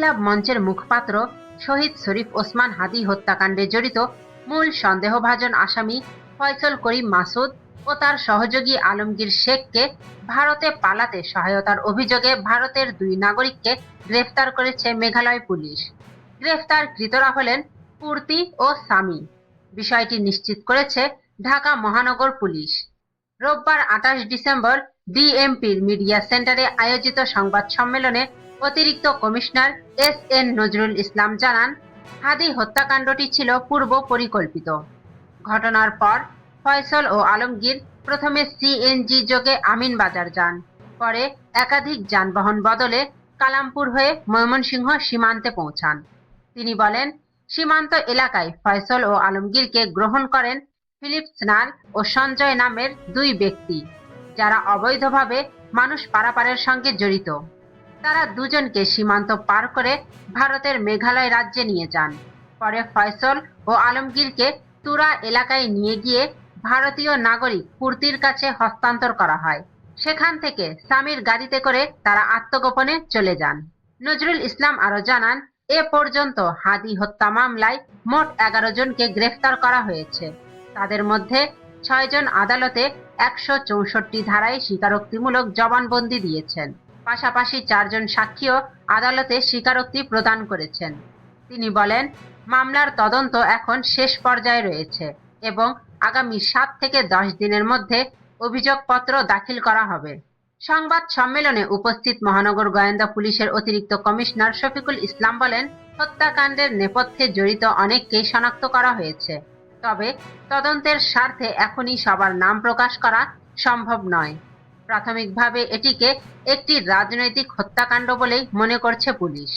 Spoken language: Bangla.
ইনকিলাব মঞ্চের মুখপাত্র শহীদ শরীফ ওসমান হাদি হত্যাকাণ্ডে জড়িত মূল সন্দেহভাজন আসামি ফয়সল করিম মাসুদ ও তার সহযোগী আলমগীর শেখকে ভারতে পালাতে সহায়তার অভিযোগে ভারতের দুই নাগরিককে গ্রেফতার করেছে মেঘালয় পুলিশ। গ্রেফতারকৃতরা হলেন পূর্তি ও সামি। বিষয়টি নিশ্চিত করেছে ঢাকা মহানগর পুলিশ। রোববার আঠাশ ডিসেম্বর ডিএমপির মিডিয়া সেন্টারে আয়োজিত সংবাদ সম্মেলনে অতিরিক্ত commissioner S N Nazrul Islam জানান, হাদি হত্যাকাণ্ডটি ছিল পূর্ব পরিকল্পিত। ঘটনার পর ফয়সল ও আলমগীর প্রথমে সিএনজি যোগে আমিন বাজার যান, পরে একাধিক যানবাহন বদলে কালামপুর হয়ে ময়মনসিংহ সীমান্তে পৌঁছান। তিনি বলেন, সীমান্ত এলাকায় ফয়সল ও আলমগীরকে গ্রহণ করেন ফিলিপ স্নার ও সঞ্জয় নামের দুই ব্যক্তি, যারা অবৈধভাবে মানুষ পারাপারের সঙ্গে জড়িত। তারা দুজনকে সীমান্ত পার করে ভারতের মেঘালয় রাজ্যে নিয়ে যান। পরে ফয়সল ও আলমগীরকে তুরা এলাকায় নিয়ে গিয়ে ভারতীয় নাগরিক পূর্তির কাছে হস্তান্তর করা হয়। সেখান থেকে স্বামীর গাড়িতে করে তারা আত্মগোপনে চলে যান। নজরুল ইসলাম আরও জানান, এ পর্যন্ত হাদি হত্যা মামলায় মোট এগারো জনকে গ্রেফতার করা হয়েছে। তাদের মধ্যে ছয়জন আদালতে একশো চৌষট্টি ধারায় স্বীকারোক্তিমূলক জবানবন্দি দিয়েছেন। পাশাপাশি চারজন সাক্ষীও আদালতে স্বীকারোক্তি প্রদান করেছেন। তিনি বলেন, মামলার তদন্ত এখন শেষ পর্যায়ে রয়েছে এবং আগামী সাত থেকে দশ দিনের মধ্যে অভিযোগপত্র দাখিল করা হবে। সংবাদ সম্মেলনে উপস্থিত মহানগর গোয়েন্দা পুলিশের অতিরিক্ত কমিশনার শফিকুল ইসলাম বলেন, হত্যাকাণ্ডের নেপথ্যে জড়িত অনেককেই শনাক্ত করা হয়েছে। তবে তদন্তের স্বার্থে এখনই সবার নাম প্রকাশ করা সম্ভব নয়। প্রাথমিকভাবে এটিকে একটি রাজনৈতিক হত্যাকাণ্ড বলেই মনে করছে পুলিশ।